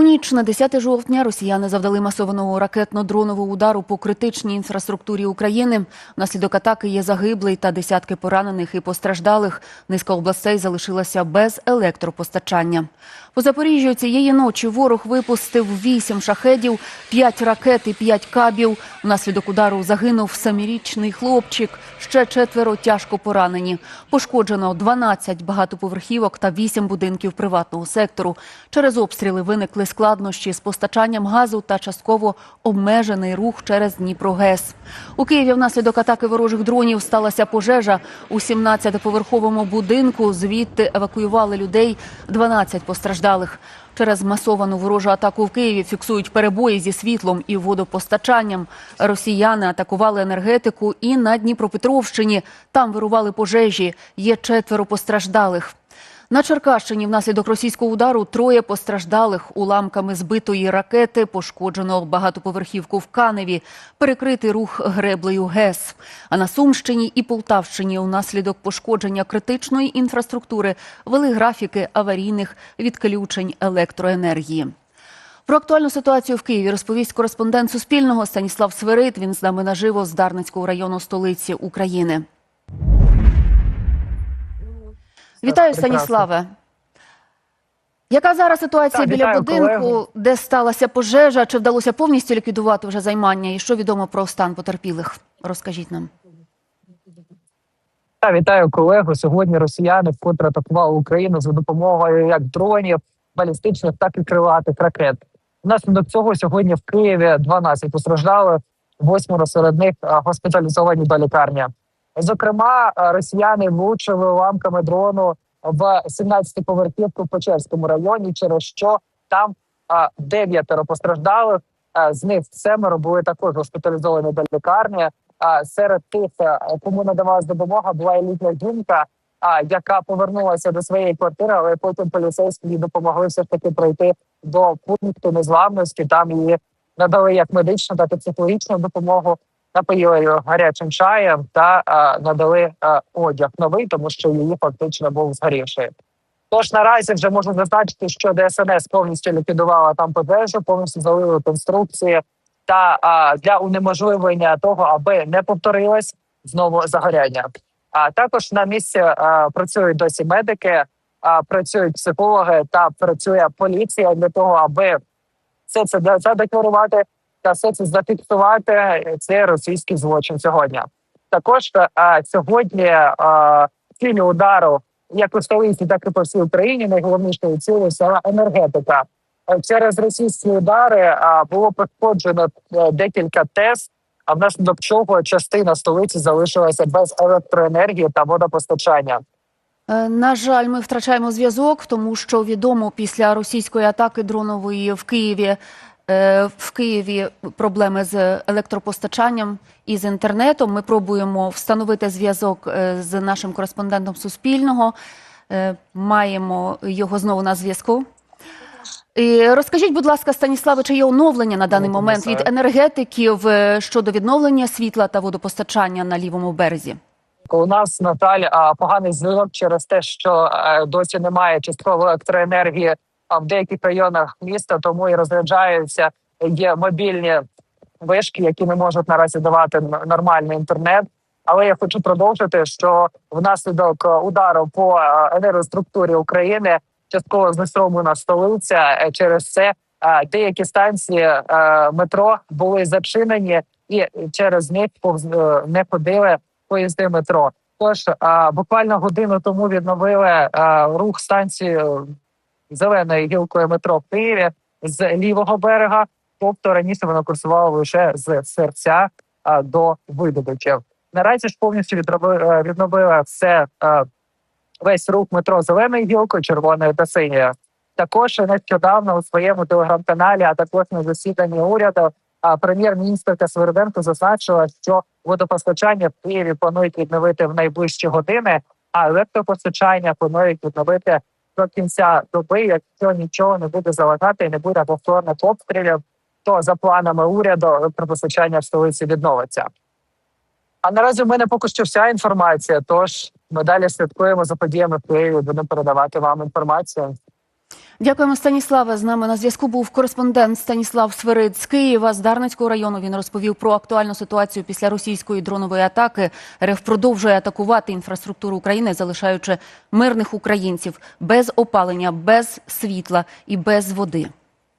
У ніч на 10 жовтня росіяни завдали масованого ракетно-дронового удару по критичній інфраструктурі України. Внаслідок атаки є загиблий та десятки поранених і постраждалих. Низка областей залишилася без електропостачання. По Запоріжжю цієї ночі ворог випустив 8 шахедів, 5 ракет і 5 кабів. Внаслідок удару загинув семирічний хлопчик. Ще четверо тяжко поранені. Пошкоджено 12 багатоповерхівок та 8 будинків приватного сектору. Через обстріли виникли складнощі з постачанням газу та частково обмежений рух через Дніпрогес. У Києві внаслідок атаки ворожих дронів сталася пожежа у 17-поверховому будинку. Звідти евакуювали людей, 12 постраждалих. Через масовану ворожу атаку в Києві фіксують перебої зі світлом і водопостачанням. Росіяни атакували енергетику і на Дніпропетровщині. Там вирували пожежі. Є четверо постраждалих. На Черкащині внаслідок російського удару троє постраждалих уламками збитої ракети, пошкоджено багатоповерхівку в Каневі, перекритий рух греблею ГЕС. А на Сумщині і Полтавщині унаслідок пошкодження критичної інфраструктури вели графіки аварійних відключень електроенергії. Про актуальну ситуацію в Києві розповість кореспондент Суспільного Станіслав Свирид. Він з нами наживо з Дарницького району столиці України. Вітаю, прекрасно. Станіславе. Яка зараз ситуація Так, біля вітаю, будинку, колего. де сталася пожежа? Чи вдалося повністю ліквідувати вже займання? І що відомо про стан потерпілих? Розкажіть нам. Та вітаю колегу. Сьогодні росіяни вкотре атакували Україну за допомогою як дронів, балістичних, так і крилатих ракет. Внаслідок цього сьогодні в Києві 12 постраждали, восьмеро серед них госпіталізовані до лікарні. Зокрема, росіяни влучили уламками дрону в 17-поверхівку в Печерському районі, через що там дев'ятеро постраждалих. З них семеро були також госпіталізовані до лікарні. Серед тих, е, кому надавалась допомога, була і літня жінка, яка повернулася до своєї квартири, але потім поліцейські їй допомогли все ж таки пройти до пункту незламності. Там її надали як медичну, так і психологічну допомогу. Напоїли її гарячим чаєм та а, надали а, одяг новий, тому що її фактично був згорівший. Тож наразі вже можна зазначити, що ДСНС повністю ліквідувала там пожежу, повністю залили конструкції та а, для унеможливлення того, аби не повторилось знову загоряння. А також на місці а, працюють досі медики, а, працюють психологи та працює поліція для того, аби все це задекларувати та зафіксувати. Це російський злочин сьогодні. Також а, сьогодні а, цілі удару як у столиці, так і по всій Україні. Найголовнішою цілею стала енергетика. Е, Через російські удари а, було пошкоджено е, декілька ТЕС, а внаслідок чого частина столиці залишилася без електроенергії та водопостачання. Е, На жаль, ми втрачаємо зв'язок, тому що відомо після російської атаки дронової в Києві. Е, В Києві проблеми з електропостачанням і з інтернетом. Ми пробуємо встановити зв'язок е, з нашим кореспондентом Суспільного. Е, Маємо його знову на зв'язку. І розкажіть, будь ласка, Станіславе, чи є оновлення на даний Ну, момент від енергетиків щодо відновлення світла та водопостачання на лівому березі? У нас на жаль а, поганий зв'язок через те, що досі немає частково електроенергії а в деяких районах міста, тому і розряджаються. Є мобільні вишки, які не можуть наразі давати нормальний інтернет. Але я хочу продовжити, що внаслідок е, удару по е, енергоструктурі України частково знеструмлена столиця. Е, Через це деякі станції метро були зачинені, і через них повз не ходили поїзди метро. Тож буквально годину тому відновили рух станції зеленою гілкою метро в Києві з лівого берега. Тобто раніше воно курсувало лише з серця а, до видобичів. Наразі ж повністю відроби- е, відновили все е, весь рух метро зеленою гілкою, червоною та синьою. Також нещодавно у своєму телеграм-каналі, а також на засіданні уряду, а прем'єр-міністрка Свириденко зазначила, що водопостачання в Києві планують відновити в найближчі години, а електропостачання планують відновити до кінця доби, якщо нічого не буде залагати і не буде повторних обстрілів, то за планами уряду електропостачання в столиці відновиться. А наразі в мене поки що вся інформація. Тож ми далі слідкуємо за подіями в Києві. Будемо передавати вам інформацію. Дякуємо, Станіславе. З нами на зв'язку був кореспондент Станіслав Свирид з Києва, з Дарницького району. Він розповів про актуальну ситуацію після російської дронової атаки. РФ продовжує атакувати інфраструктуру України, залишаючи мирних українців без опалення, без світла і без води.